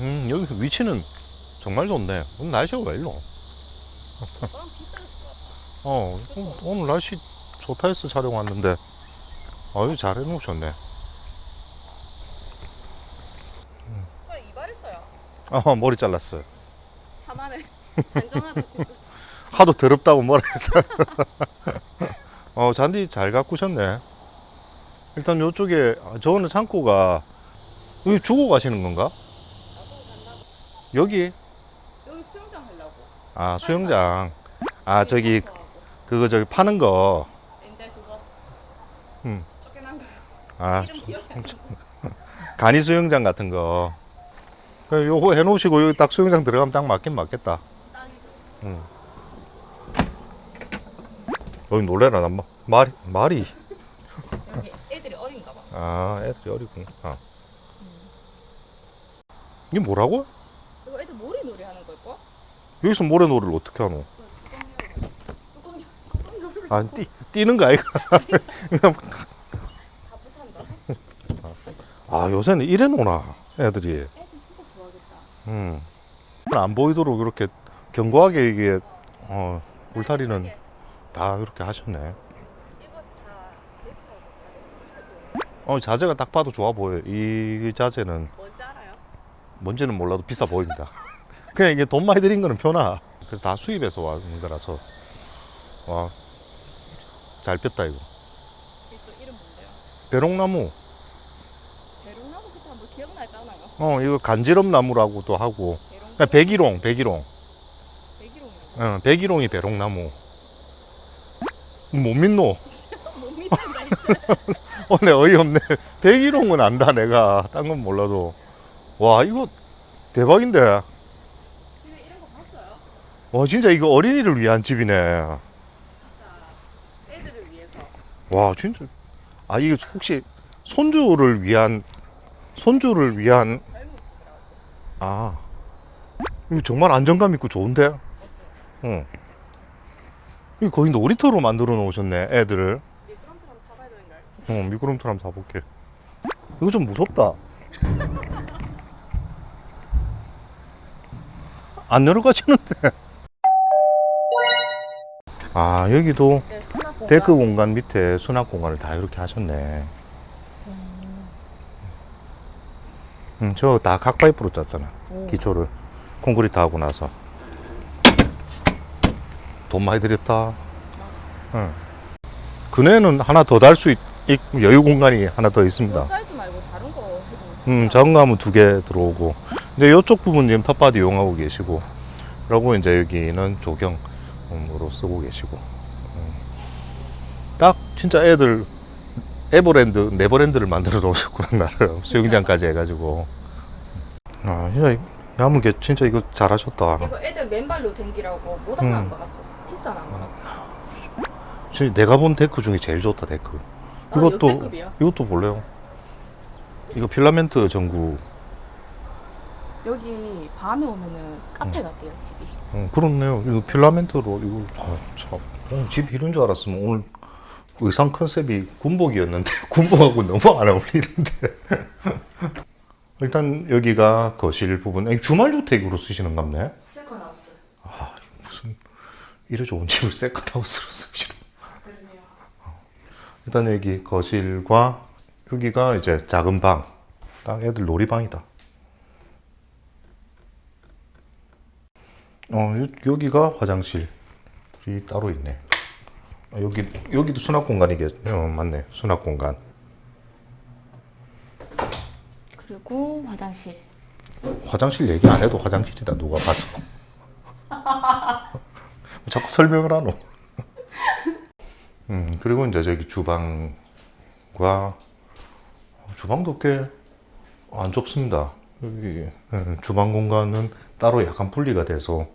음, 여기 위치는 정말 좋네. 오늘 날씨가 왜 이러? 어, 오늘, 날씨 좋다 해서 촬영 왔는데, 아유, 잘 해놓으셨네. 저 이발했어요. 어, 머리 잘랐어요. 가만해. 안정하다. 하도 더럽다고 뭐라 해서. 어, 잔디 잘 가꾸셨네. 일단 요쪽에, 아, 저거는 창고가, 여기 주고 가시는 건가? 여기? 여기 수영장 하려고. 아, 수영장. 아, 저기. 그거 저기 파는 거. 이제 그거. 음. 쫓겨난 거요. 아, 이름 기억이 안 나. 간이 수영장 같은 거. 요거 해 놓으시고 여기 딱 수영장 들어가면 딱 맞긴 맞겠다. 응. 여기 놀래라 나 마- 말이 말이 여기 애들이 어린가 봐. 아 애들이 어리구나. 아. 이게 뭐라고? 이거 애들 모래놀이 하는 걸걸? 여기서 모래놀이를 어떻게 하노? 아 뛰, 뛰는 거 아이가? 아 요새는 이래 노나 애들이. 음. 안 보이도록 이렇게 견고하게 이게 어, 울타리는 다 이렇게 하셨네. 어 자재가 딱 봐도 좋아 보여. 이 자재는 뭔지 알아요? 뭔지는 몰라도 비싸 보입니다. 그냥 이게 돈 많이 들인 거는 편하. 그래서 다 수입해서 왔는 거라서 와 잘 뺐다 이거. 이또 이름 뭔데요? 배롱나무. 대롱나무 그때 한번 기억나지 않아요? 어 이거 간지럼 나무라고도 하고. 대롱 그러니까 백일홍, 백일홍. 백일홍이라고. 어, 백일홍이 배롱나무. 못 믿노? 못 믿는다 이제. 어, 내 어이없네. 백일홍은 안다, 내가. 딴 건 몰라도. 와, 이거 대박인데. 와, 진짜 이거 어린이를 위한 집이네. 애들을 위해서. 와, 진짜. 아, 이게 혹시 손주를 위한, 손주를 위한. 아. 이거 정말 안정감 있고 좋은데? 응. 이거 거의 놀이터로 만들어 놓으셨네, 애들을. 어, 미끄럼틀 한번 타볼게. 이거 좀 무섭다. 안 내려가지는데. 아, 여기도 네, 수납 공간. 데크 공간 밑에 수납 공간을 다 이렇게 하셨네. 음, 저 다 각파이프로 짰잖아. 오. 기초를. 콘크리트 하고 나서. 돈 많이 들였다. 응. 그네는 하나 더 달 수 있, 있- 여유 공간이 하나 더 있습니다. 사이즈 말고 다른 거 해도 음, 작은 거 하면 두 개 들어오고. 이제 이쪽 부분 지금 텃밭 이용하고 계시고. 그리고 이제 여기는 조경 으로 쓰고 계시고. 음. 딱 진짜 애들 에버랜드, 네버랜드를 만들어 놓으셨구나, 나를. 수영장까지 해가지고. 아, 진짜 이- 야무게 진짜 이거 잘하셨다. 이거 애들 맨발로 댕기라고 못 음. 하는 거 봤어. 비싼 안 거. 진짜 내가 본 데크 중에 제일 좋다, 데크. 아, 이것도-. 이것도 볼래요? 이거 필라멘트 전구. 여기 밤에 오면은 카페 같대요 집이. 어, 그렇네요. 이거 필라멘트로 이거 아, 참. 어, 집 이런 줄 알았으면 오늘 의상 컨셉이 군복이었는데 군복하고 너무 안 어울리는데. 일단 여기가 거실 부분. 아니, 주말 주택으로 쓰시는 갑네. 세컨 하우스. 아 무슨 이래 좋은 집을 세컨 하우스로 쓰시는. 그러네요. 일단 여기 거실과 여기가 이제 작은 방. 딱 애들 놀이방이다. 어, 여- 여기가 화장실이 따로 있네. 어, 여기 여기도 수납 공간이겠. 어, 맞네. 수납 공간. 그리고 화장실. 화장실 얘기 안 해도 화장실이다. 누가 봐서. 자꾸 설명을 하노. 음, 그리고 이제 저기 주방과 주방도 꽤 안 좁습니다. 여기 음, 주방 공간은 따로 약간 분리가 돼서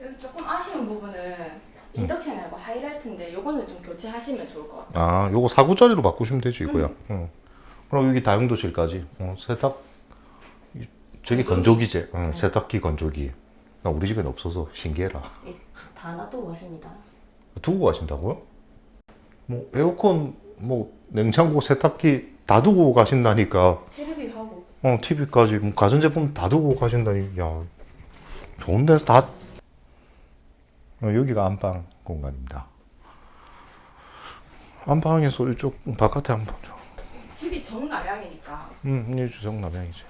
여기 조금 아쉬운 부분은 인덕션하고 하이라이트인데 요거는 좀 교체하시면 좋을 것 같아요. 아, 요거 4구짜리로 바꾸시면 되지 이거야. 응. 그럼 여기 다용도실까지 어, 세탁 이- 저기 건조기제, 응, 세탁기 건조기. 나 우리 집에는 없어서 신기해라. 예, 다 놔두고 가십니다. 두고 가신다고요? 뭐 에어컨, 뭐 냉장고, 세탁기 다 두고 가신다니까 테레비 하고 어, TV까지 뭐 가전제품 다 두고 가신다니, 야, 좋은 데서 다. 어, 여기가 안방 공간입니다. 안방에서 이쪽 바깥에 한번 보죠. 집이 정남향이니까 음, 이 주정 남양이지.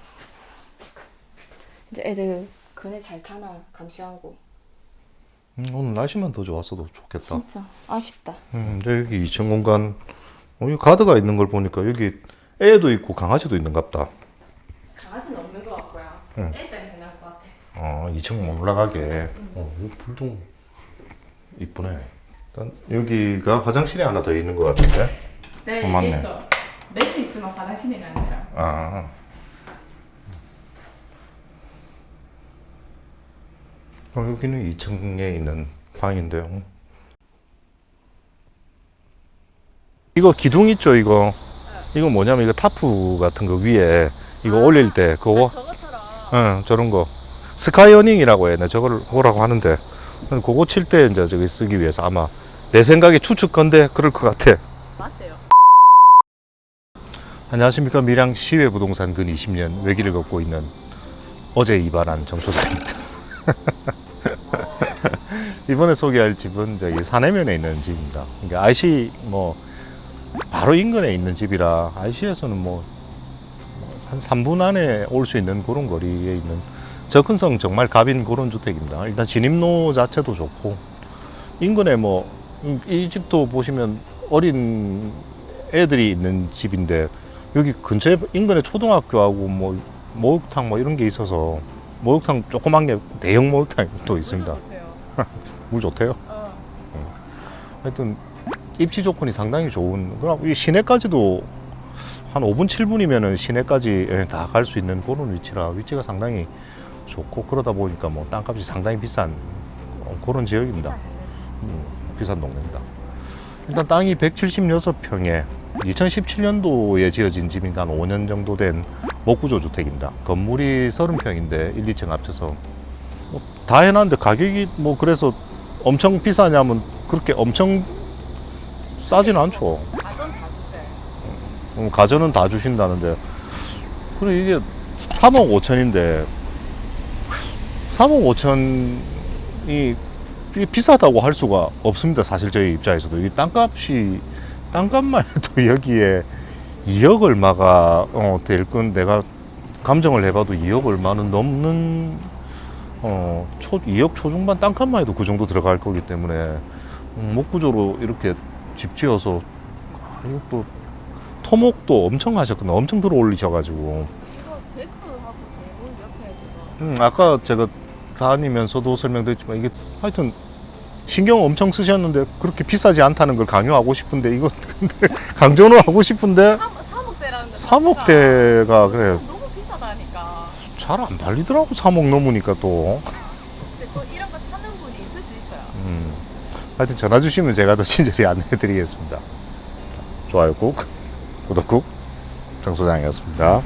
이제 애들 그네 잘 타나 감시하고 음, 오늘 날씨만 더 좋았어도 좋겠다. 진짜 아쉽다. 음, 이제 여기 2층 공간, 어, 여기 가드가 있는 걸 보니까 여기 애도 있고 강아지도 있는갑다. 강아지는 없는 것 같고요. 응. 애. 어, 2층 못 올라가게. 어, 여기 불도 이쁘네. 일단 여기가 화장실이 하나 더 있는 것 같은데. 네, 어, 맞네. 매트 있으면 화장실이 아니라. 아. 어, 여기는 2층에 있는 방인데요. 이거 기둥 있죠, 이거. 이거 뭐냐면 이거 타프 같은 거 위에 이거 올릴 때 그거 저것처럼 응, 저런 거. 스카이어닝이라고 해. 나 저걸 뭐라고 하는데. 그거 칠 때 이제 저기 쓰기 위해서 아마 내 생각에 추측건데 그럴 것 같아. 맞대요. 안녕하십니까. 밀양 시외 부동산 근 20년 외길을 걷고 있는 어제 이발한 정 소장입니다. 이번에 소개할 집은 저기 사내면에 있는 집입니다. 그러니까 IC 뭐 바로 인근에 있는 집이라 IC에서는 뭐 한 3분 안에 올 수 있는 그런 거리에 있는 접근성 정말 갑인 그런 주택입니다. 일단 진입로 자체도 좋고 인근에 뭐 이 집도 보시면 어린 애들이 있는 집인데 여기 근처에 인근에 초등학교하고 뭐 목욕탕 뭐 이런 게 있어서 목욕탕 조그만 게 대형 목욕탕이 또 있습니다. 물 좋대요. 어. 하여튼 입지 조건이 상당히 좋은 그럼 이 시내까지도 한 5분 7분이면은 시내까지 예, 다갈 수 있는 그런 위치라 위치가 상당히 좋고 그러다 보니까 뭐 땅값이 상당히 비싼 어, 그런 지역입니다. 음, 비싼 동네입니다. 일단 땅이 176평에 2017년도에 지어진 한 5년 정도 된 목구조 주택입니다. 건물이 30평인데 1, 2층 합쳐서 뭐 다 해놨는데 가격이 뭐 그래서 엄청 비싸냐면 그렇게 엄청 싸진 않죠. 가전 다 주제. 음, 가전은 다 주신다는데 그래 이게 3억 5천인데 3억 5천이 비싸다고 할 수가 없습니다 사실 저희 입장에서도 이 땅값이 땅값만 해도 여기에 2억 얼마가 어, 될건 내가 감정을 해봐도 2억 얼마는 넘는 어, 초, 2억 초중반 땅값만 해도 그 정도 들어갈 거기 때문에 음, 목구조로 이렇게 집 지어서 또 토목도 엄청 하셨거든요. 엄청 들어 올리셔가지고. 음, 아까 제가 다니면서도 설명드렸지만 이게 하여튼 신경 엄청 쓰셨는데 그렇게 비싸지 않다는 걸 강요하고 싶은데 이거 근데 강조는 하고 싶은데 3억대라는 3억대가 그래 너무 비싸다니까. 잘 안 팔리더라고 3억 넘으니까 또. 근데 또 이런 거 찾는 분이 있을 수 있어요. 음. 하여튼 전화 주시면 제가 더 친절히 안내해드리겠습니다. 좋아요 꾹, 구독 꾹, 정 소장이었습니다.